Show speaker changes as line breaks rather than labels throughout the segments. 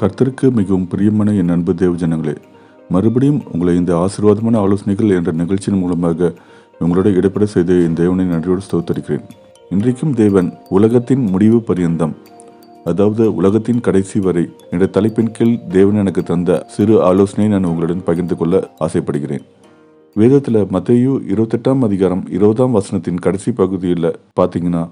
கர்த்தருக்கு மிகவும் பிரியமான என் அன்பு தேவஜனங்களே மறுபடியும் உங்களை இந்த ஆசீர்வாதமான ஆலோசனைகள் என்ற நிகழ்ச்சியின் மூலமாக உங்களோட இடப்பட செய்த என் தேவனை நன்றியோடு ஸ்தோத்தரிக்கிறேன். இன்றைக்கும் தேவன் உலகத்தின் முடிவு பரியந்தம். அதாவது உலகத்தின் கடைசி வரை என்ற தலைப்பின் கீழ் தேவன் எனக்கு தந்த சிறு ஆலோசனையை நான் உங்களுடன் பகிர்ந்து கொள்ள ஆசைப்படுகிறேன். வேதத்தில் மத்தையு இருபத்தெட்டாம் அதிகாரம் இருபதாம் வசனத்தின் கடைசி பகுதியில் பார்த்தீங்கன்னா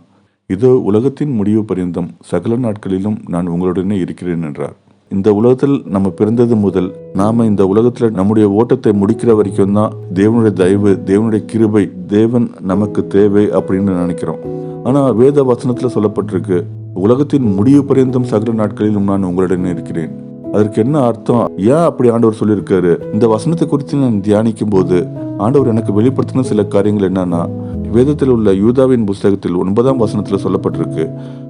இதோ உலகத்தின் முடிவு பரியந்தம் சகல நாட்களிலும் நான் உங்களுடனே இருக்கிறேன் என்றார். இந்த உலகத்தில் நம்ம பிறந்தது முதல் நாம இந்த உலகத்தில் நம்முடைய ஓட்டத்தை முடிக்கிற வரைக்கும் தான் தேவனுடைய தயவு தேவனுடைய கிருபை தேவன் நமக்கு தேவை அப்படின்னு நினைக்கிறோம். ஆனா வேத வசனத்துல சொல்லப்பட்டிருக்கு உலகத்தின் முடிவு பரியந்தம் சகல நாட்களிலும் நான் உங்களிடம் இருக்கிறேன். அதற்கு என்ன அர்த்தம்? ஏன் அப்படி ஆண்டவர் சொல்லியிருக்காரு? இந்த வசனத்தை குறித்து நான் தியானிக்கும் போது ஆண்டவர் எனக்கு வெளிப்படுத்தின சில காரியங்கள் என்னன்னா வேதத்தில் உள்ள யூதாவின் புஸ்தகத்தில் ஒன்பதாம் வசனத்தில் சொல்லப்பட்டிருக்கு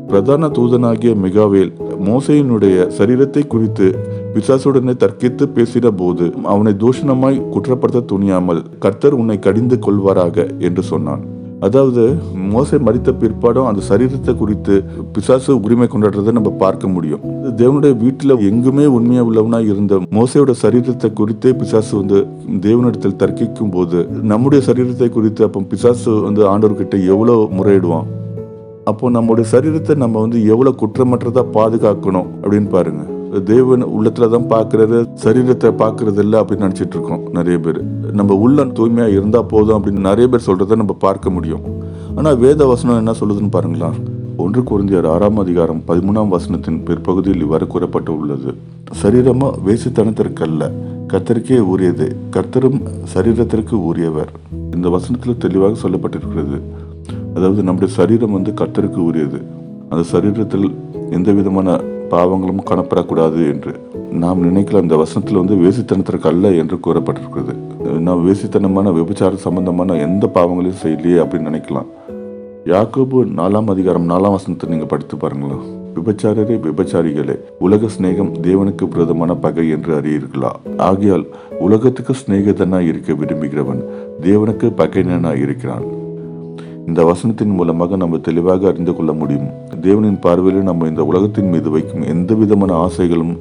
பிரதான தூதனாகிய மிகாவேல் மோசையினுடைய சரீரத்தை குறித்து பிசாசுடனே தர்க்கித்து பேசின போது அவனை தூஷணமாய் குற்றப்படுத்த துணியாமல் கர்த்தர் உன்னை கடிந்து கொள்வாராக என்று சொன்னான். அதாவது மோசை மறித்த பிற்பாடும் அந்த சரீரத்தை குறித்து பிசாசு உரிமை கொண்டாடுறதை நம்ம பார்க்க முடியும். தேவனுடைய வீட்டில் எங்குமே உண்மையா உள்ளவனா இருந்த மோசையோட சரீரத்தை குறித்தே பிசாசு வந்து தேவனிடத்தில் தர்க்கிக்கும் போது நம்முடைய சரீரத்தை குறித்து அப்போ பிசாசு வந்து ஆண்டவர்கிட்ட எவ்வளோ முறையிடுவான்? அப்போ நம்முடைய சரீரத்தை நம்ம வந்து எவ்வளோ குற்றமற்றதாக பாதுகாக்கணும் அப்படின்னு பாருங்க. தேவன் உள்ளத்துல தான் பார்க்கறது சரீரத்தை பார்க்கறது இல்லை அப்படின்னு நினச்சிட்டு இருக்கோம் நிறைய பேர். நம்ம உள்ள தூய்மையாக இருந்தால் போதும் அப்படின்னு நிறைய பேர் சொல்றதை நம்ம பார்க்க முடியும். ஆனால் வேத வசனம் என்ன சொல்லுதுன்னு பாருங்களா? ஒன்று குருந்தியர் ஆறாம் அதிகாரம் பதிமூணாம் வசனத்தின் பிற்பகுதியில் இவ்வாறு கூறப்பட்டு உள்ளது சரீரமா வேசித்தனத்திற்கல்ல கர்த்தருக்கே உரியது கர்த்தரும் சரீரத்திற்கு உரியவர் இந்த வசனத்தில் தெளிவாக சொல்லப்பட்டிருக்கிறது. அதாவது நம்முடைய சரீரம் வந்து கர்த்தருக்கு உரியது அந்த சரீரத்தில் எந்த விதமான பாவங்களும் காணப்படக்கூடாது என்று. நாம் நினைக்கல அந்த வசனத்தில் வந்து வேசித்தனத்திற்கு அல்ல என்று கூறப்பட்டிருக்கிறது. நாம் வேசித்தனமான விபச்சார சம்பந்தமான எந்த பாவங்களையும் செய்யலையே அப்படின்னு நினைக்கலாம். யாக்கோபு நாலாம் அதிகாரம் நாலாம் வசனத்தை நீங்க படித்து பாருங்களேன். விபச்சாரரே விபச்சாரிகளே உலக சிநேகம் தேவனுக்கு விரோதமான பகை என்று அறியீர்களா? ஆகையால் உலகத்துக்கு சிநேகிதனாய் இருக்க விரும்புகிறவன் தேவனுக்கு பகைஞனாய் இருக்கிறான். இந்த வசனத்தின் மூலமாக நம்ம தெளிவாக அறிந்து கொள்ள முடியும். தேவனின் பார்வையில் நம்ம இந்த உலகத்தின் மீது வைக்கும் எந்த விதமான ஆசைகளும்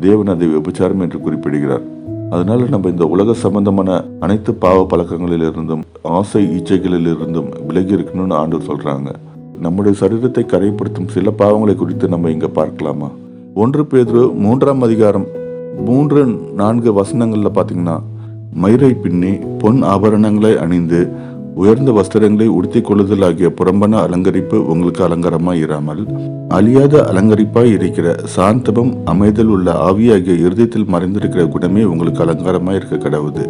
தேவன் அதை விபச்சாரம் என்று குறிப்பிடுகிறார். அதனால நம்ம இந்த உலக சம்பந்தமான அனைத்து பாவ பழக்கங்களில் இருந்தும் ஆசை ஈச்சைகளில் இருந்தும் விலகி இருக்கணும்னு ஆண்டவர் சொல்றாங்க. நம்முடைய சரீரத்தை கரைப்படுத்தும் சில பாவங்களை குறித்து நம்ம இங்க பார்க்கலாமா? ஒன்று பேர் மூன்றாம் அதிகாரம் மூன்று நான்கு வசனங்கள்ல பாத்தீங்கன்னா மயிரை பின்னி பொன் ஆபரணங்களை அணிந்து உயர்ந்த வஸ்திரங்களை உடுத்திக் கொள்ளுதல் ஆகிய புறம்பன அலங்கரிப்பு உங்களுக்கு அலங்காரமாய் இராமல் அழியாத அலங்கரிப்பாய் இருக்கிற சாந்தமும் அமைதல் உள்ள ஆவியாகிய இருதயத்தில் மறைந்திருக்கிற குணமே உங்களுக்கு அலங்காரமாய் இருக்க கடவுது.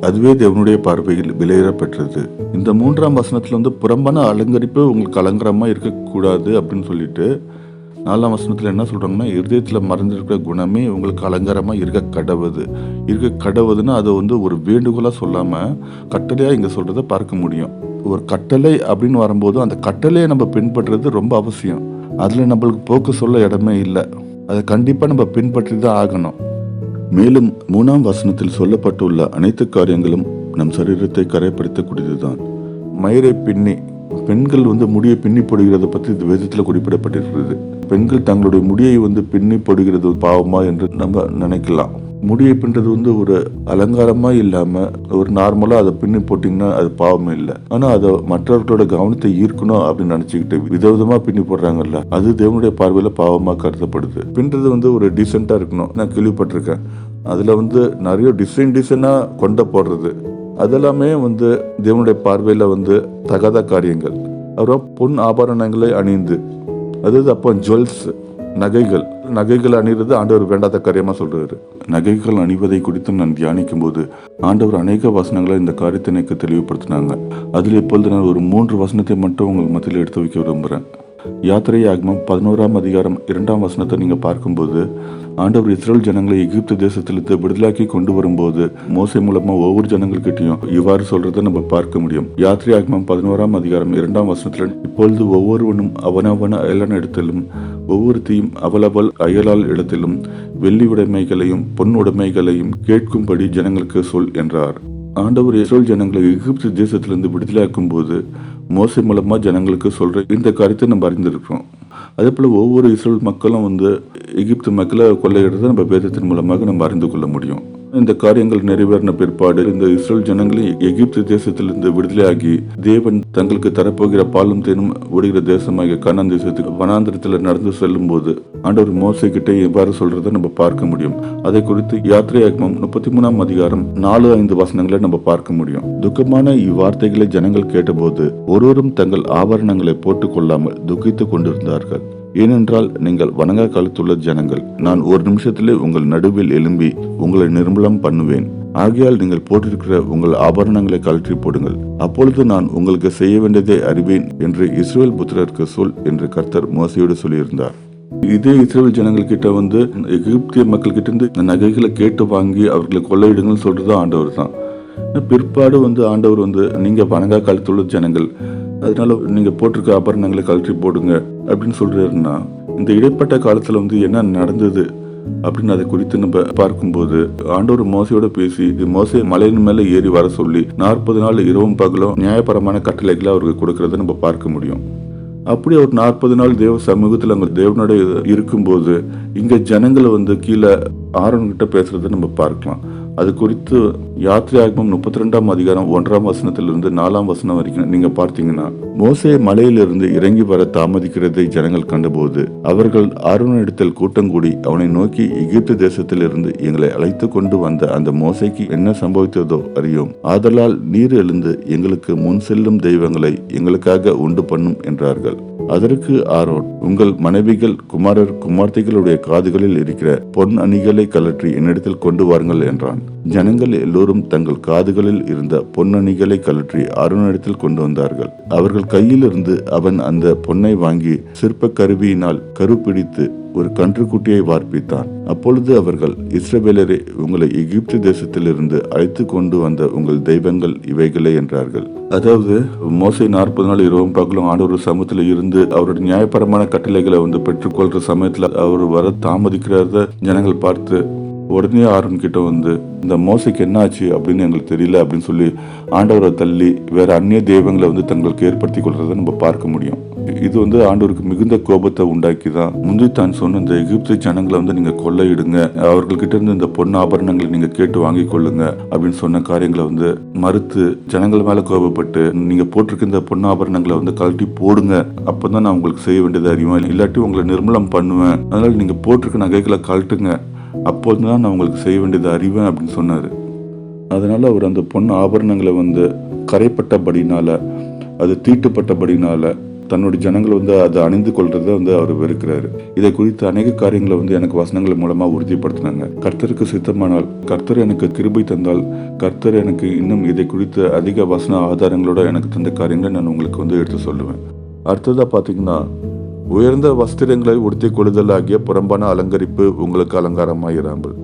அதுவே தேவனுடைய பார்வையில் விலையிடப்பெற்றது இந்த மூன்றாம் வசனத்துல வந்து புறம்பன அலங்கரிப்பு உங்களுக்கு அலங்காரமா இருக்கக்கூடாது அப்படின்னு சொல்லிட்டு நாலாம் வசனத்தில் என்ன சொல்கிறாங்கன்னா இருதயத்தில் மறைந்திருக்கிற குணமே உங்களுக்கு அலங்காரமாக இருக்க கடவுது. இருக்க கடவுதுன்னா அதை வந்து ஒரு வேண்டுகோளாக சொல்லாமல் கட்டளையாக இங்கே சொல்கிறத பார்க்க முடியும். ஒரு கட்டளை அப்படின்னு வரும்போது அந்த கட்டளையை நம்ம பின்பற்றுறது ரொம்ப அவசியம். அதில் நம்மளுக்கு போக்கு சொல்ல இடமே இல்லை. அதை கண்டிப்பாக நம்ம பின்பற்றி தான் ஆகணும். மேலும் மூணாம் வசனத்தில் சொல்லப்பட்டுள்ள அனைத்து காரியங்களும் நம் சரீரத்தை கரைப்படுத்தக்கூடியது தான் மயிரை பின்னி பெண்கள் வந்து முடியை பின்னி போடுகிறத பற்றி இந்த வேதத்தில் குறிப்பிடப்பட்டிருக்கிறது. பெண்கள் தங்களுடைய முடியை வந்து பின்னி போடுகிறது பாவமா என்று நம்ம நினைக்கலாம். முடியை பின்றது வந்து ஒரு அலங்காரமா இல்லாம ஒரு நார்மலா அதை பின்னி போட்டீங்கன்னா அது பாவமே இல்லை. ஆனா அதை மற்றவர்களோட கவனத்தை ஈர்க்கணும் அப்படின்னு நினைச்சுக்கிட்டு விதவிதமா பின்னி போடுறாங்கல்ல அது தேவனுடைய பார்வையில பாவமா கருதப்படுது. பின்றது வந்து ஒரு டீசெண்டா இருக்கணும். நான் கேள்விப்பட்டிருக்கேன். அதுல வந்து நிறைய டிசைன் டிசைனா கொண்ட போடுறது. அதெல்லாமே வந்து தேவனுடைய பார்வையில வந்து தகாத காரியங்கள். அப்புறம் பொன் ஆபரணங்களை அணிந்து அதாவது அப்போ ஜுவல்ஸ் நகைகள். நகைகள் அணிகிறது ஆண்டவர் வேண்டாத காரியமாக சொல்கிறாரு நகைகள் அணிவதை குறித்து நான் தியானிக்கும் போது ஆண்டவர் அநேக வசனங்களை இந்த காரியத்தை எனக்கு தெளிவுபடுத்தினாங்க. அதில் இப்பொழுது நான் ஒரு மூன்று வசனத்தை மட்டும் உங்கள் மத்தியில் எடுத்து வைக்க விரும்புகிறேன். யாத்திரை ஆகமம் பதினோராம் அதிகாரம் இரண்டாம் வசனத்தை நீங்க பார்க்கும்போது ஆண்டவர் இஸ்ரேல் ஜனங்களை எகிப்து தேசத்திலிருந்து விடுதலாக்கி கொண்டு வரும்போது மோசை மூலமா ஒவ்வொரு ஜனங்கள்கிட்டயும் இவ்வாறு சொல்றதை நம்ம பார்க்க முடியும். யாத்திரை ஆகமம் பதினோராம் அதிகாரம் இரண்டாம் வசனத்துல இப்பொழுது ஒவ்வொருவனும் அவனவன அயலான இடத்திலும் ஒவ்வொருத்தையும் அவளவள் அயலால் இடத்திலும் வெள்ளி உடைமைகளையும் பொன் உடைமைகளையும் கேட்கும்படி ஜனங்களுக்கு சொல் என்றார். ஆண்டவர் இஸ்ரேல் ஜனங்களை எகிப்து தேசத்திலிருந்து விடுதலாக்கும் போது மோசை மூலமாக ஜனங்களுக்கு சொல்ற இந்த காரியத்தை நம்ம அறிந்திருக்கிறோம். அதே போல் ஒவ்வொரு இஸ்ரேல் மக்களும் வந்து எகிப்து மக்களை கொள்ளையிடுறதை நம்ம வேதத்தின் மூலமாக நம்ம அறிந்து கொள்ள முடியும். இந்த காரியங்கள் நிறைவேறின பிற்பாடு இந்த இஸ்ரேல் ஜனங்களை எகிப்து தேசத்திலிருந்து விடுதலையாகி தேவன் தங்களுக்கு தரப்போகிற பாலும் தேனும் ஓடுகிற தேசமாகிய கண்ணன் தேசத்துக்கு வனாந்திரத்தில் நடந்து செல்லும் போது ஆண்டவர் மோசை கிட்டே இவ்வாறு சொல்றதை நம்ம பார்க்க முடியும். அதை குறித்து யாத்திரையாகமம் முப்பத்தி மூணாம் அதிகாரம் நாலு ஐந்து வசனங்களை நம்ம பார்க்க முடியும். துக்கமான இவ்வார்த்தைகளை ஜனங்கள் கேட்டபோது ஒருவரும் தங்கள் ஆபரணங்களை போட்டுக் கொள்ளாமல் துக்கித்துக் கொண்டிருந்தார்கள். ஏனென்றால் நீங்கள் வணங்க காலத்துள்ள ஜனங்கள். நான் ஒரு நிமிஷத்திலே உங்கள் நடுவில் எழும்பி உங்களை நிர்மலம் பண்ணுவேன். ஆகையால் நீங்கள் போட்டிருக்கிற உங்கள் ஆபரணங்களை கழற்றி போடுங்கள். அப்பொழுது நான் உங்களுக்கு செய்ய வேண்டியதை அறிவேன் என்று இஸ்ரேல் புத்திரருக்கு சொல் என்று கர்த்தர் மோசையோடு சொல்லியிருந்தார். இதே இஸ்ரேல் ஜனங்கள் கிட்ட வந்து எகிப்திய மக்கள் கிட்ட இருந்து நகைகளை கேட்டு வாங்கி அவர்களை கொள்ளையிடுங்கன்னு சொல்றது ஆண்டவர் தான் பிற்பாடு வந்து ஆண்டவர் வந்து நீங்க வணங்கா காலத்துள்ள ஜனங்கள் அதனால நீங்க போட்டிருக்க ஆபரணங்களை கழற்றி போடுங்க அப்படின்னு சொல்றாருன்னா இந்த இடைப்பட்ட காலத்துல வந்து என்ன நடந்தது அப்படின்னு அதை குறித்து நம்ம பார்க்கும்போது ஆண்டவர் மோசையோட பேசி மோசை மலையின் மேல ஏறி வர சொல்லி நாற்பது நாள் இரவும் பகலும் நியாயபரமான கட்டளைகளை அவருக்கு கொடுக்கறத நம்ம பார்க்க முடியும். அப்படி அவர் நாற்பது நாள் தேவ சமூகத்தில் அங்கே தேவனோட இருக்கும்போது இங்க ஜனங்களை வந்து கீழே ஆரோன் கிட்ட நம்ம பார்க்கலாம். அது குறித்து யாத்திரையாகமம் முப்பத்தி ரெண்டாம் அதிகாரம் ஒன்றாம் வசனத்திலிருந்து நாலாம் வசனம் வரைக்கும் நீங்க பார்த்தீங்கன்னா மோசே மலையிலிருந்து இறங்கி வர தாமதிக்கிறதை ஜனங்கள் கண்டபோது அவர்கள் ஆர்வனிடத்தில் கூட்டம் கூடி அவனை நோக்கி எகிப்து தேசத்திலிருந்து எங்களை அழைத்து கொண்டு வந்த அந்த மோசைக்கு என்ன சம்பவித்ததோ அறியோம். ஆதலால் நீர் எழுந்து எங்களுக்கு முன் செல்லும் தெய்வங்களை எங்களுக்காக உண்டு பண்ணும் என்றார்கள். அதற்கு ஆரோன் உங்கள் மனைவிகள் குமாரர் குமார்த்திகளுடைய காதுகளில் இருக்கிற பொன் அணிகளை கலற்றி என்னிடத்தில் கொண்டு வாருங்கள் என்றான். ஜனங்கள் எல்லோரும் தங்கள் காதுகளில் இருந்த பொன்னணிகளை கலற்றி அருணிடத்தில் கொண்டு வந்தார்கள். அவர்கள் கையிலிருந்து அவன் அந்த பொன்னை வாங்கி சிற்ப கருவியினால் கருப்பிடித்து ஒரு கன்றுக்குட்டியை வார்ப்பித்தான் அப்பொழுது அவர்கள் இஸ்ரவேலரே உங்களை எகிப்து தேசத்திலிருந்து அழைத்து கொண்டு வந்த உங்கள் தெய்வங்கள் இவைகளே என்றார்கள். அதாவது மோசை நாற்பது நாள் இரவும் பகலும் ஆண்டவர் சமூகத்தில் இருந்து அவருடைய நியாயபரமான கட்டளைகளை வந்து பெற்றுக்கொள்ற சமயத்தில் அவர் வர தாமதிக்கிறத ஜனங்கள் பார்த்து உடனே ஆரோன் கிட்ட வந்து இந்த மோசைக்கு என்னாச்சு அப்படின்னு எங்களுக்கு தெரியல அப்படின்னு சொல்லி ஆண்டவரை தள்ளி வேற அந்நிய தெய்வங்களை வந்து தங்களுக்கு ஏற்படுத்தி கொள்றதை நம்ம பார்க்க முடியும். இது வந்து ஆண்டவருக்கு மிகுந்த கோபத்தை உண்டாக்கி தான் முந்தி தான் சொன்ன இந்த எகிப்து ஜனங்களை வந்து நீங்க கொள்ளையிடுங்க. அவர்கள்கிட்ட இருந்து இந்த பொன் ஆபரணங்களை நீங்க கேட்டு வாங்கி கொள்ளுங்க அப்படின்னு சொன்ன காரியங்களை வந்து மறுத்து ஜனங்கள் மேல கோபப்பட்டு நீங்க போட்டிருக்க இந்த பொன் ஆபரணங்களை வந்து கழட்டி போடுங்க. அப்பதான் நான் உங்களுக்கு செய்ய வேண்டியது அறிவேன். இல்லாட்டி உங்களை நிர்மலம் பண்ணுவேன். அதனால நீங்க போட்டிருக்க நகைகளை கழட்டுங்க. அப்போது தான் நான் உங்களுக்கு செய்ய வேண்டியது அறிவேன் அப்படின்னு சொன்னார். அதனால் அவர் அந்த பொன் ஆபரணங்களை வந்து கரைப்பட்டபடினால அது தீட்டுப்பட்டபடினால தன்னுடைய ஜனங்கள் வந்து அதை அணிந்து கொள்றத வந்து அவர் வெறுக்கிறாரு. இதை குறித்து அநேக காரியங்களை வந்து எனக்கு வசனங்கள் மூலமா உறுதிப்படுத்தினாங்க. கர்த்தருக்கு சித்தமானால் கர்த்தர் எனக்கு கிருபை தந்தால் கர்த்தர் எனக்கு இன்னும் இதை குறித்து அதிக வசன ஆதாரங்களோட எனக்கு தந்த காரியங்களை நான் உங்களுக்கு வந்து எடுத்து சொல்லுவேன். அடுத்ததா பாத்தீங்கன்னா உயர்ந்த வஸ்திரங்களை உடுத்திக் கொள்ளுதல் ஆகிய புறம்பான அலங்கரிப்பு உங்களுக்கு அலங்காரமாயிராமல்.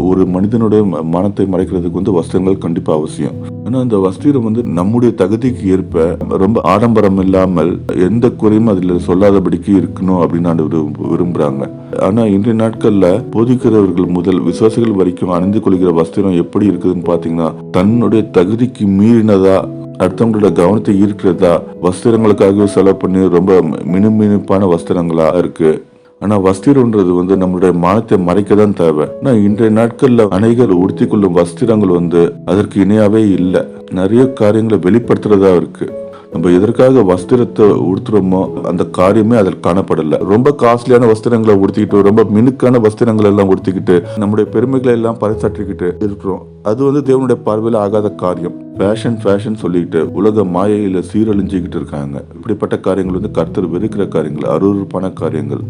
ஒரு மனிதனுடைய ம- மனத்தை மறைக்கிறதுக்கு வந்து வஸ்திரங்கள் கண்டிப்பா அவசியம். ஆனா அந்த வஸ்திரம் வந்து நம்முடைய தகுதிக்கு ஏற்ப ரொம்ப ஆடம்பரம் இல்லாமல் எந்த குறையும் அதுல சொல்லாதபடிக்கு இருக்கணும் அப்படின்னு ஆண்டு விரு- விரும்புறாங்க. ஆனா இன்றைய நாட்கள்ல போதிக்கிறவர்கள் முதல் விசுவாசிகள் வரைக்கும் அணிந்து கொள்கிற வஸ்திரம் எப்படி இருக்குதுன்னு பாத்தீங்கன்னா தன்னுடைய தகுதிக்கு மீறினதா அடுத்தவங்களோட கவனத்தை ஈர்க்கிறதா வஸ்திரங்களுக்காகவே செலவு பண்ணி ரொம்ப மினுமினுப்பான வஸ்திரங்களா இருக்கு. ஆனா வஸ்திரம்ன்றது வந்து நம்மளுடைய மானத்தை மறைக்க தான் தேவை. ஆனா இன்றைய நாட்கள்ல அநேகர் உடுத்திக் கொள்ளும் வஸ்திரங்கள் வந்து அதற்கு இணையாவே இல்லை. நிறைய காரியங்களை வெளிப்படுத்துறதா இருக்கு. நம்ம எதற்காக வஸ்திரத்தை உடுத்துறோமோ அந்த காரியமே அதில் காணப்படல. ரொம்ப காஸ்ட்லியான வஸ்திரங்களை உடுத்திக்கிட்டு ரொம்ப மினுக்கான வஸ்திரங்கள் எல்லாம் உடுத்திக்கிட்டு நம்முடைய பெருமைகளை எல்லாம் பறைசாற்றிக்கிட்டு இருக்கிறோம். அது வந்து தேவனுடைய பார்வையில் ஆகாத காரியம். ஃபேஷன் ஃபேஷன் சொல்லிட்டு உலக மாயையில் சீரழிஞ்சிக்கிட்டு இருக்காங்க. இப்படிப்பட்ட காரியங்கள் வந்து கர்த்தர் வெறுக்கிற காரியங்கள் அருவறுப்பான காரியங்கள்.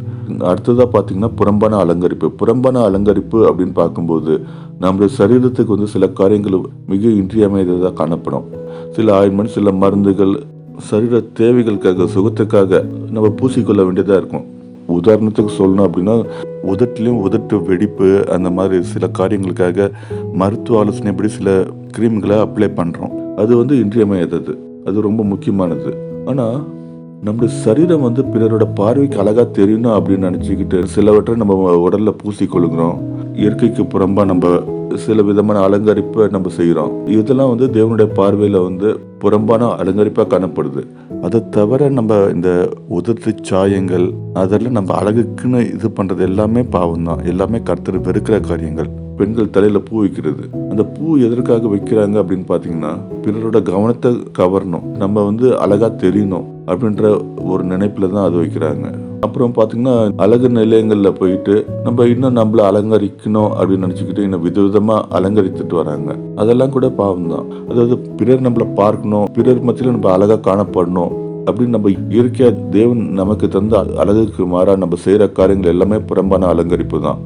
அடுத்ததாக பார்த்தீங்கன்னா புறம்பான அலங்கரிப்பு. புறம்பான அலங்கரிப்பு அப்படின்னு பார்க்கும்போது நம்முடைய சரீரத்துக்கு வந்து சில காரியங்கள் மிக இன்றியமையாததாக காணப்படும். சில ஆயின்மெண்ட் சில மருந்துகள் சரீர தேவைகளுக்காக சுகத்துக்காக நம்ம பூசிக்கொள்ள வேண்டியதாக இருக்கும். உதாரணத்துக்கு சொல்லணும் அப்படின்னா உதட்டிலையும் உதட்டு வெடிப்பு அந்த மாதிரி சில காரியங்களுக்காக மருத்துவ ஆலோசனைப்படி சில கிரீம்களை அப்ளை பண்ணுறோம் அது வந்து இன்றியமையாதது. அது ரொம்ப முக்கியமானது. ஆனால் நம்முடைய சரீரம் வந்து பிறரோட பார்வைக்கு அழகாக தெரியணும் அப்படின்னு நினச்சிக்கிட்டு சிலவற்றை நம்ம உடலில் பூசி பூசிக்கொள்ளுகிறோம் இயற்கைக்கு புறம்பாக நம்ம சில விதமான அலங்கரிப்பை நம்ம செய்கிறோம் இதெல்லாம் வந்து தேவனுடைய பார்வையில் வந்து புறம்பான அலங்கரிப்பாக காணப்படுது. அதை தவிர நம்ம இந்த உதட்டு சாயங்கள் அதெல்லாம் நம்ம அழகுக்குன்னு இது பண்ணுறது எல்லாமே பாவம் தான் எல்லாமே கர்த்தர் வெறுக்கிற காரியங்கள். பெண்கள் தலையில் பூ வைக்கிறது. அந்த பூ எதற்காக வைக்கிறாங்க அப்படின்னு பார்த்தீங்கன்னா பிறரோட கவனத்தை கவரணும். நம்ம வந்து அழகாக தெரியணும் அப்படின்ற ஒரு நினைப்பில் தான் அது வைக்கிறாங்க. அப்புறம் பார்த்திங்கன்னா அழகு நிலையங்களில் போயிட்டு நம்ம இன்னும் நம்மளை அலங்கரிக்கணும் அப்படின்னு நினச்சிக்கிட்டு இன்னும் விதவிதமாக அலங்கரித்துட்டு வராங்க. அதெல்லாம் கூட பாவம் தான் அதாவது பிறர் நம்மள பார்க்கணும் பிறர் மத்தியில் நம்ம அழகாக காணப்படணும் அப்படின்னு நம்ம இயற்கையாக தேவன் நமக்கு தந்த அழகுக்கு மாறாக நம்ம செய்கிற காரியங்கள் எல்லாமே புறம்பான அலங்கரிப்பு தான்.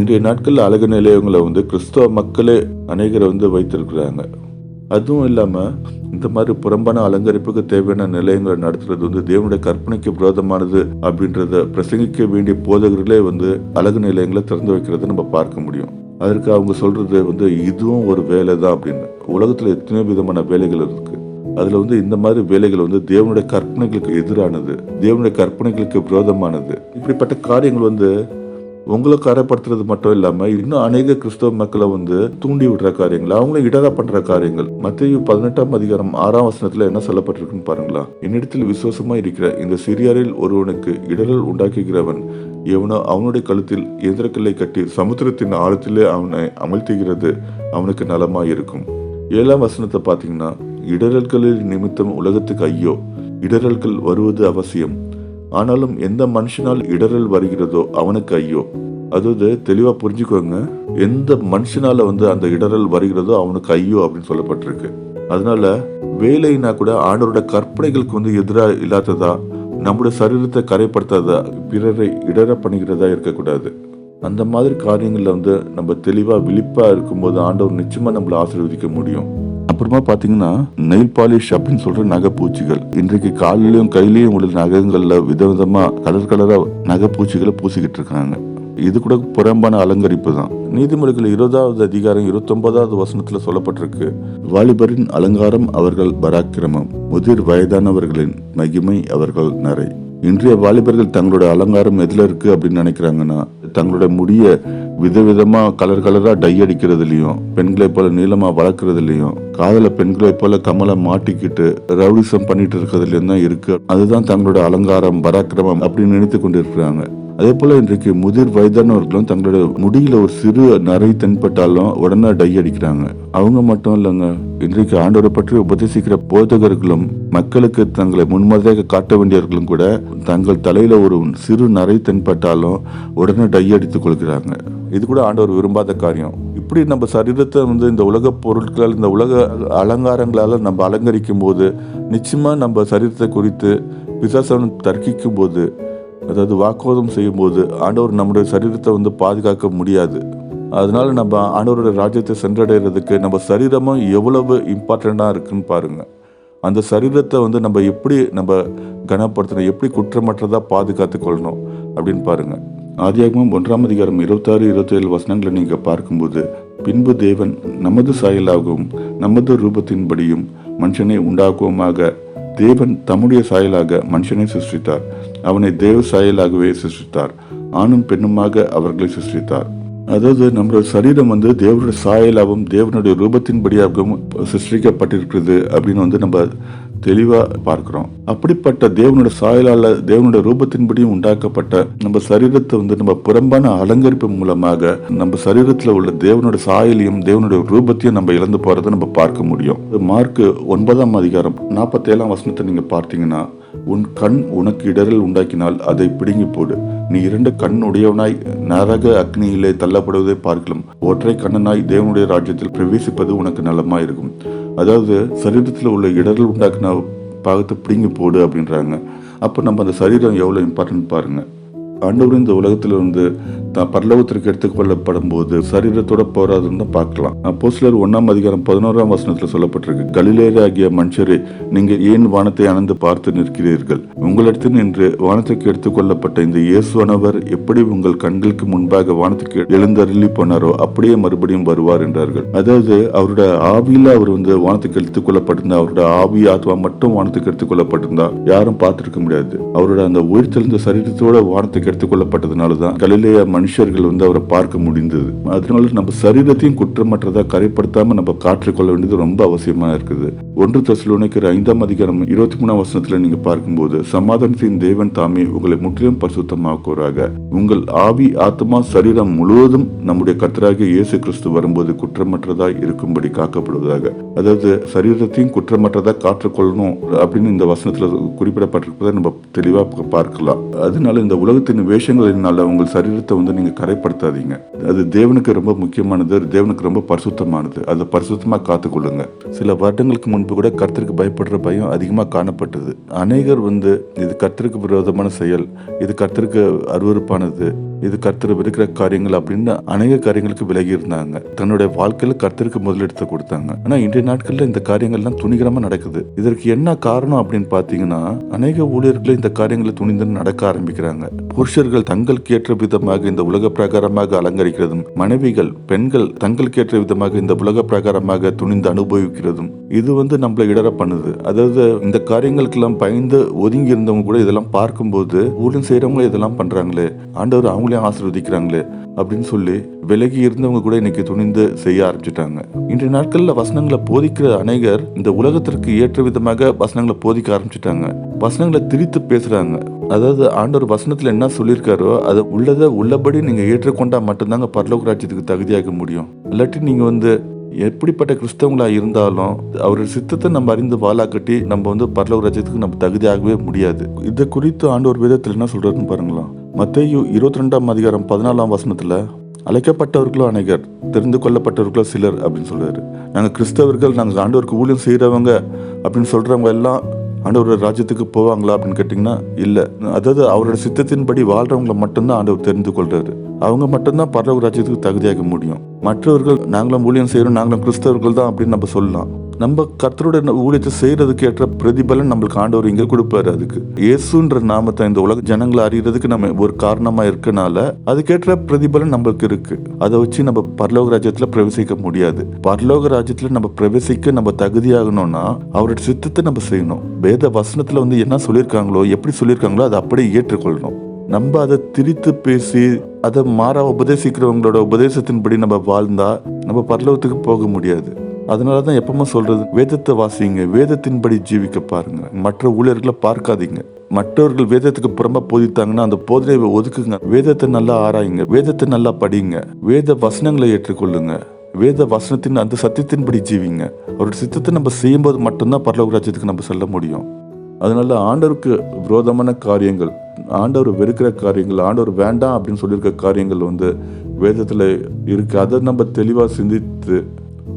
இன்றைய நாட்களில் அழகு நிலையங்களை வந்து கிறிஸ்தவ மக்களே அநேகரை வந்து வைத்திருக்கிறாங்க. அதுவும் இல்லாமல் இந்த மாதிரி புறம்பான அலங்கரிப்புக்கு தேவையான நிலையங்களை நடத்துறது வந்து தேவனுடைய கற்பனைக்கு விரோதமானது அப்படின்றத பிரசங்கிக்க வேண்டிய போதகர்களே வந்து அழகு நிலையங்களை திறந்து வைக்கிறத நம்ம பார்க்க முடியும். அதற்கு அவங்க சொல்றது வந்து இதுவும் ஒரு வேலை தான் அப்படின்னு. உலகத்தில் எத்தனையோ விதமான வேலைகள் இருக்கு. அதில் வந்து இந்த மாதிரி வேலைகள் வந்து தேவனுடைய கற்பனைகளுக்கு எதிரானது தேவனுடைய கற்பனைகளுக்கு விரோதமானது. இப்படிப்பட்ட காரியங்கள் வந்து உங்களை கரைப்படுத்துறது மட்டும் இல்லாம இன்னும் அநேக கிறிஸ்தவ மக்களை வந்து தூண்டி விடுற காரியங்கள் அவங்களும் இடரா பண்ற காரியங்கள். மத்திய பதினெட்டாம் அதிகாரம் ஆறாம் வசனத்துல என்ன சொல்லப்பட்டிருக்குன்னு பாருங்களா என்னிடத்தில் விசுவாசமா இருக்கிற இந்த சிறியாரில் ஒருவனுக்கு இடரல் உண்டாக்குகிறவன் எவனோ அவனுடைய கழுத்தில் எந்திரக்கல்லை கட்டி சமுத்திரத்தின் ஆழத்திலே அவனை அமழ்த்துகிறது அவனுக்கு நலமா இருக்கும் ஏழாம் வசனத்தை பாத்தீங்கன்னா இடரல்களின் நிமித்தம் உலகத்துக்கு ஐயோ இடரல்கள் வருவது அவசியம். ஆனாலும் எந்த மனுஷனால் இடரல் வருகிறதோ அவனுக்கு ஐயோ. அதாவது தெளிவாக புரிஞ்சுக்கோங்க. எந்த மனுஷனால் வந்து அந்த இடரல் வருகிறதோ அவனுக்கு ஐயோ அப்படின்னு சொல்லப்பட்டிருக்கு. அதனால வேலைனா கூட ஆண்டவரோட கற்பனைகளுக்கு வந்து எதிராக இல்லாததா நம்முடைய சரீரத்தை கரைப்படுத்தாதா பிறரை இடர பண்ணுகிறதா இருக்கக்கூடாது. அந்த மாதிரி காரியங்களில் வந்து நம்ம தெளிவாக விழிப்பாக இருக்கும்போது ஆண்டவர் நிச்சயமாக நம்மளை ஆசீர்வதிக்க முடியும். அப்புறமா பாத்தீங்கன்னா நெயில் பாலிஷ் அப்படின்னு சொல்ற நகைப்பூச்சிகள். இன்றைக்கு காலிலையும் கையிலையும் உள்ள நகங்கள்ல விதவிதமா கலர் கலரா நகைப்பூச்சிகளை பூசிக்கிட்டு இருக்காங்க இது கூட புறம்பான அலங்கரிப்பு தான். நீதிமொழிகள் இருபதாவது அதிகாரம் இருபத்தி ஒன்பதாவது வசனத்துல சொல்லப்பட்டிருக்கு வாலிபரின் அலங்காரம் அவர்கள் பராக்கிரமம் முதிர் வயதானவர்களின் மகிமை அவர்கள் நிறை இன்றைய வாலிபர்கள் தங்களோட அலங்காரம் எதுல இருக்கு அப்படின்னு நினைக்கிறாங்கன்னா தங்களுடைய முடிய விதவிதமா கலர் கலரா டை அடிக்கிறதுலயும் பெண்களை போல நீளமா வளர்க்கறதுலயும் காதல பெண்களை போல கமலை மாட்டிக்கிட்டு ரவுடிசம் பண்ணிட்டு இருக்கிறதுலயும் தான் இருக்கு. அதுதான் தங்களோட அலங்காரம் பராக்கிரமம் அப்படின்னு நினைத்து கொண்டு இருக்கிறாங்க அதே போல இன்றைக்கு முதிர் வயதானவர்களும் தங்களோட முடியில ஒரு சிறு நரை தென்பட்டாலும் உடனே டை அடிக்கிறாங்க. அவங்க மட்டும் இல்லைங்க இன்றைக்கு ஆண்டவரை பற்றி உபதேசிக்கிற போதகர்களும் மக்களுக்கு தங்களை முன்மாதிரியாக காட்ட வேண்டியவர்களும் கூட தங்கள் தலையில ஒரு சிறு நரை தென்பட்டாலும் உடனே டை அடித்துக் கொள்கிறாங்க. இது கூட ஆண்டவர் விரும்பாத காரியம். இப்படி நம்ம சரீரத்தை வந்து இந்த உலக பொருட்களால் இந்த உலக அலங்காரங்களால் நம்ம அலங்கரிக்கும் போது நிச்சயமாக நம்ம சரீரத்தை குறித்து பிசாசனம் தர்க்கிக்கும் போது அதாவது வாக்குவாதம் செய்யும் போது ஆண்டவர் நம்முடைய சரீரத்தை வந்து பாதுகாக்க முடியாது. அதனால நம்ம ஆண்டவரோட ராஜ்யத்தை சென்றடைகிறதுக்கு நம்ம சரீரமும் எவ்வளவு இம்பார்ட்டண்ட்டாக இருக்குன்னு பாருங்கள் அந்த சரீரத்தை வந்து நம்ம எப்படி நம்ம கனப்படுத்தணும் எப்படி குற்றமற்றதாக பாதுகாத்து கொள்ளணும் அப்படின்னு பாருங்கள் ஆதியாகமும் ஒன்றாம் அதிகாரம் இருபத்தாறு இருபத்தேழு வசனங்களை நீங்கள் பார்க்கும்போது பின்பு தேவன் நமது சாயலாகவும் நமது ரூபத்தின்படியும் மனுஷனை உண்டாக்குவோமாக தேவன் தம்முடைய சாயலாக மனுஷனை சிருஷ்டித்தார். அவனை தேவ சாயலாகவே சிருஷ்டித்தார். ஆணும் பெண்ணுமாக அவர்களை சிருஷ்டித்தார். அதாவது நம்மளோட சரீரம் வந்து தேவனுடைய சாயலாகவும் தேவனுடைய ரூபத்தின்படியாகவும் சிருஷ்டிக்கப்பட்டிருக்கிறது அப்படின்னு வந்து நம்ம தெளிவா பார்க்கிறோம். அப்படிப்பட்ட தேவனுடைய சாயலால தேவனுடைய ரூபத்தின்படியும் உண்டாக்கப்பட்ட நம்ம சரீரத்தை வந்து நம்ம புறம்பான அலங்கரிப்பு மூலமாக நம்ம சரீரத்தில் உள்ள தேவனுடைய சாயலையும் தேவனுடைய ரூபத்தையும் நம்ம இழந்து போறதை நம்ம பார்க்க முடியும். மார்க் ஒன்பதாம் அதிகாரம் நாற்பத்தேழாம் வசனத்தை நீங்க பார்த்தீங்கன்னா உன் கண் உனக்கு இடரல் உண்டாக்கினால் அதை பிடுங்கி போடு. நீ இரண்டு கண் உடையவனாய் நரக அக்னியிலே தள்ளப்படுவதை பார்க்கலாம். ஒற்றை கண்ணனாய் தேவனுடைய ராஜ்யத்தில் பிரவேசிப்பது உனக்கு நலமா இருக்கும் அதாவது சரீரத்தில் உள்ள இடரல் உண்டாக்கின பாகத்தை பிடுங்கி போடு அப்படின்றாங்க. அப்போ நம்ம அந்த சரீரம் எவ்வளோ இம்பார்ட்டன்ட் பாருங்கள் ஆண்டவர் இந்த உலகத்திலிருந்து தான் பரலோகத்திற்கு எடுத்துக்கொள்ளப்படும் போது சரீரத்தோட போராதுன்னு தான் பார்க்கலாம். அப்போ சிலர் ஒன்னாம் அதிகாரம் பதினோராம் வசனத்தில் சொல்லப்பட்டிருக்கு. கலிலேயராகிய மனுஷரே நீங்கள் ஏன் வானத்தை அணந்து பார்த்து நிற்கிறீர்கள்? உங்களிடத்தில் நின்று வானத்துக்கு எடுத்துக்கொள்ளப்பட்ட இந்த இயேசுவானவர் எப்படி உங்கள் கண்களுக்கு முன்பாக வானத்துக்கு எழுந்தருளி போனாரோ அப்படியே மறுபடியும் வருவார் என்றார்கள். அதாவது அவரோட ஆவியில அவர் வந்து வானத்துக்கு எடுத்துக்கொள்ளப்பட்டிருந்தா அவரோட ஆவி ஆத்மா மட்டும் வானத்துக்கு எடுத்துக்கொள்ளப்பட்டிருந்தா யாரும் பார்த்திருக்க முடியாது. அவரோட அந்த உயிர் தெரிந்த சரீரத்தோட வானத்துக்கு எடுத்துக்கொள்ளப்பட்டதுனால தான் கலிலேய மனுஷர்கள் வந்து அவரை பார்க்க முடிந்தது. அதனால நம்ம சரீரத்தையும் குற்றமற்றதா கரைப்படுத்தாம நம்ம காற்றுக்கொள்ள வேண்டியது ரொம்ப அவசியமா இருக்குது. ஒன்று தசுலோனைக்கிற ஐந்தாம் அதிகாரம் இருபத்தி மூணாம் வசனத்துல நீங்க பார்க்கும்போது சமாதானத்தின் தேவன் தாமே உங்களை முற்றிலும் பரிசுத்தமாக்குவராக. உங்கள் ஆவி ஆத்மா சரீரம் முழுவதும் நம்முடைய கத்தராக இயேசு கிறிஸ்து வரும்போது குற்றமற்றதாய் இருக்கும்படி காக்கப்படுவதாக. அதாவது சரீரத்தையும் குற்றமற்றதா காற்றுக்கொள்ளணும் அப்படின்னு இந்த வசனத்துல குறிப்பிடப்பட்டிருப்பதை நம்ம தெளிவா பார்க்கலாம். அதனால இந்த உலகத்தில் உலகத்தின் வேஷங்களினால உங்கள் சரீரத்தை வந்து நீங்கள் கரைப்படுத்தாதீங்க. அது தேவனுக்கு ரொம்ப முக்கியமானது தேவனுக்கு ரொம்ப பரிசுத்தமானது. அதை பரிசுத்தமாக காத்துக்கொள்ளுங்க. சில வருடங்களுக்கு முன்பு கூட கர்த்தருக்கு பயப்படுற பயம் அதிகமாக காணப்பட்டது. அநேகர் வந்து இது கர்த்தருக்கு விரோதமான செயல் இது கர்த்தருக்கு அருவருப்பானது. இது கர்த்தர் வெறுக்கிற காரியங்கள் அப்படின்னு அநேக காரியங்களுக்கு விலகி இருந்தாங்க. தன்னுடைய வாழ்க்கையில கர்த்தருக்கு முதலிடத்தை கொடுத்தாங்க. ஆனா இன்றைய நாட்கள்ல இந்த காரியங்கள்லாம் துணிகரமா நடக்குது. இதற்கு என்ன காரணம் அப்படின்னு பாத்தீங்கன்னா அநேக ஊழியர்கள் இந்த காரியங்களை துணிந்து நடக்க ஆரம்பிக்கிறாங்க. புருஷர்கள் தங்களுக்கு ஏற்ற விதமாக இந்த உலக பிரகாரமாக அலங்கரிக்கிறதும் மனைவிகள் பெண்கள் தங்களுக்கு ஏற்ற விதமாக இந்த உலக பிரகாரமாக துணிந்து அனுபவிக்கிறதும் இது வந்து நம்மளை இடர பண்ணுது. அதாவது இந்த காரியங்களுக்கெல்லாம் பயந்து ஒதுங்கி இருந்தவங்க கூட இதெல்லாம் பார்க்கும்போது ஊழியம் செய்யறவங்க இதெல்லாம் பண்றாங்களே. ஆண்டவர் அவங்களே ஆசிர்வதிக்கிறாங்களே அப்படின்னு சொல்லி விலகி இருந்தவங்க கூட இன்னைக்கு துணிந்து செய்ய ஆரம்பிச்சிட்டாங்க. இன்றைய நாட்கள்ல வசனங்களை போதிக்கிற அநேகர் இந்த உலகத்திற்கு ஏற்ற விதமாக வசனங்களை போதிக்க ஆரம்பிச்சிட்டாங்க. வசனங்களை திரித்து பேசுறாங்க. அதாவது ஆண்டவர் வசனத்துல என்ன சொல்லியிருக்காரோ அதை உள்ளதை உள்ளபடி நீங்க ஏற்றுக்கொண்டா மட்டும்தாங்க பரலோக ராஜ்யத்துக்கு தகுதியாக முடியும். இல்லாட்டி நீங்க வந்து எப்படிப்பட்ட கிறிஸ்தவங்களா இருந்தாலும் அவருடைய சித்தத்தை நம்ம அறிந்து வாழாக்கட்டி நம்ம வந்து பரலோக ராஜ்யத்துக்கு நம்ம தகுதியாகவே முடியாது. இது குறித்து ஆண்டவர் விதத்தில் என்ன சொல்றாருன்னு பாருங்களேன். மத்தேயு இருபத்தி ரெண்டாம் அதிகாரம் பதினாலாம் வசனத்தில் அழைக்கப்பட்டவர்களோ அநேகர் தெரிந்து கொள்ளப்பட்டவர்களோ சிலர் அப்படின்னு சொல்றாரு. நாங்கள் கிறிஸ்தவர்கள் நாங்கள் ஆண்டவருக்கு ஊழியம் செய்கிறவங்க அப்படின்னு சொல்கிறவங்க எல்லாம் ஆண்டவர் ராஜ்யத்துக்கு போவாங்களா? அப்படின்னு கேட்டிங்கன்னா இல்லை. அதாவது அவரோட சித்தத்தின்படி வாழ்கிறவங்களை மட்டும்தான் ஆண்டவர் தெரிந்து கொள்கிறாரு அவங்க மட்டும்தான் பரலோக ராஜ்யத்துக்கு தகுதியாக முடியும். மற்றவர்கள் நாங்களும் ஊழியம் செய்கிறோம் நாங்களும் கிறிஸ்தவர்கள் தான் அப்படின்னு நம்ம சொல்லலாம். நம்ம கர்த்தரோட ஊழியத்தை செய்யறதுக்கு ஏற்ற பிரதிபலன் நம்மளுக்கு ஆண்டவர் இங்க கொடுப்பாரு அதுக்கு. இயேசுன்ற நாமத்தை இந்த உலக ஜனங்களை அறியறதுக்கு நம்ம ஒரு காரணமா இருக்கனால அதுக்கேற்ற பிரதிபலன் நம்மளுக்கு இருக்கு. அதை வச்சு நம்ம பரலோக ராஜ்யத்துல பிரவேசிக்க முடியாது. பரலோக ராஜ்யத்துல நம்ம பிரவேசிக்க நம்ம தகுதியாகணும்னா அவருடைய சித்தத்தை நம்ம செய்யணும். வேத வசனத்துல வந்து என்ன சொல்லியிருக்காங்களோ எப்படி சொல்லியிருக்காங்களோ அதை அப்படியே ஏற்றுக்கொள்ளணும். நம்ம அதை திரித்து பேசி அதை மாற உபதேசிக்கிறவங்களோட உபதேசத்தின்படி நம்ம வாழ்ந்தா நம்ம பரலோகத்துக்கு போக முடியாது. அதனால தான் எப்பவுமே சொல்றது வேதத்தை வாசிங்க வேதத்தின்படி ஜீவிக்க பாருங்க. மற்ற ஊழியர்களை பார்க்காதீங்க. மற்றவர்கள் வேதத்துக்கு புறம்பா போதித்தாங்கன்னா அந்த போதனையை ஒதுக்குங்க. வேதத்தை நல்லா ஆராயுங்க. வேதத்தை நல்லா படிங்க. வேத வசனங்களை ஏற்றுக்கொள்ளுங்க. வேத வசனத்தின் அந்த சத்தியத்தின்படி ஜீவிங்க. அவரோட சித்தத்தை நம்ம செய்யும்போது மட்டும்தான் பரலோக ராஜ்யத்துக்கு நம்ம செல்ல முடியும். அதனால ஆண்டவருக்கு விரோதமான காரியங்கள் ஆண்டவர் வெறுக்கிற காரியங்கள் ஆண்டவர் வேண்டாம் அப்படின்னு சொல்லியிருக்க காரியங்கள் வந்து வேதத்தில் இருக்கு. அதை நம்ம தெளிவாக சிந்தித்து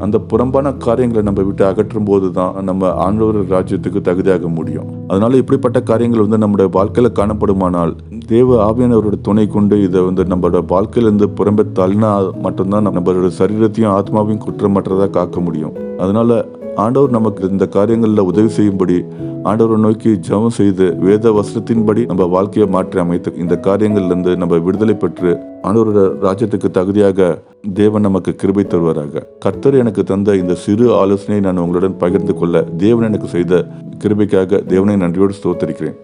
அந்த புறம்பான காரியங்களை நம்ம விட்டு அகற்றும் போது தான் நம்ம ஆண்டவர் ராஜ்யத்துக்கு தகுதியாக முடியும். அதனால இப்படிப்பட்ட காரியங்கள் வந்து நம்முடைய வாழ்க்கையில் காணப்படுமானால் தேவ ஆவியானவரோட துணை கொண்டு இதை வந்து நம்மளோட வாழ்க்கையிலிருந்து புறம்பே தள்ளினா மட்டும்தான் நம்மளோட சரீரத்தையும் ஆத்மாவையும் குற்றமற்றதாக காக்க முடியும். அதனால ஆண்டவர் நமக்கு இந்த காரியங்களில் உதவி செய்யும்படி ஆண்டவரை நோக்கி ஜபம் செய்து வேத வசனத்தின்படி நம்ம வாழ்க்கையை மாற்றி அமைத்து இந்த காரியங்கள்லேருந்து நம்ம விடுதலை பெற்று ஆண்டவரோட ராஜ்யத்துக்கு தகுதியாக தேவன் நமக்கு கிருபை தருவாராக. கர்த்தர் எனக்கு தந்த இந்த சிறு ஆலோசனையை நான் உங்களுடன் பகிர்ந்து கொள்ள தேவன் எனக்கு செய்த கிருபைக்காக தேவனை நன்றியோடு ஸ்தோத்தரிக்கிறேன்.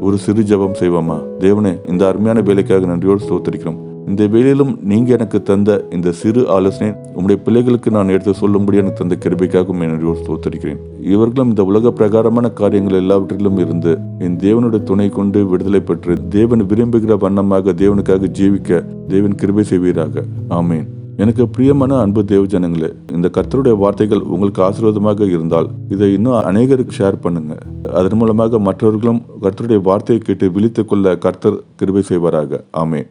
ஒரு சிறு ஜெபம் செய்வோமா? தேவனே இந்த அருமையான வேலைக்காக நன்றியோடு ஸ்தோத்தரிக்கிறோம். இந்த வேலையிலும் நீங்க எனக்கு தந்த இந்த சிறு ஆலோசனை உங்களுடைய பிள்ளைகளுக்கு நான் எடுத்து சொல்லும்படி எனக்கு தந்த கிருபைக்காகவும் நன்றியோடு ஸ்தோத்தரிக்கிறேன். இவர்களும் இந்த உலக பிரகாரமான காரியங்கள் எல்லாவற்றிலும் இருந்து என் தேவனுடைய துணை கொண்டு விடுதலை பெற்று தேவன் விரும்புகிற வண்ணமாக தேவனுக்காக ஜீவிக்க தேவன் கிருபை செய்வீராக. ஆமேன். எனக்கு பிரியமான அன்பு தேவ ஜனங்களே இந்த கர்த்தருடைய வார்த்தைகள் உங்களுக்கு ஆசீர்வாதமாக இருந்தால் இதை இன்னும் அநேகருக்கு ஷேர் பண்ணுங்க. அதன் மூலமாக மற்றவர்களும் கர்த்தருடைய வார்த்தையை கேட்டு விழித்துக் கொள்ள கர்த்தர் கிருபை செய்வாராக. ஆமே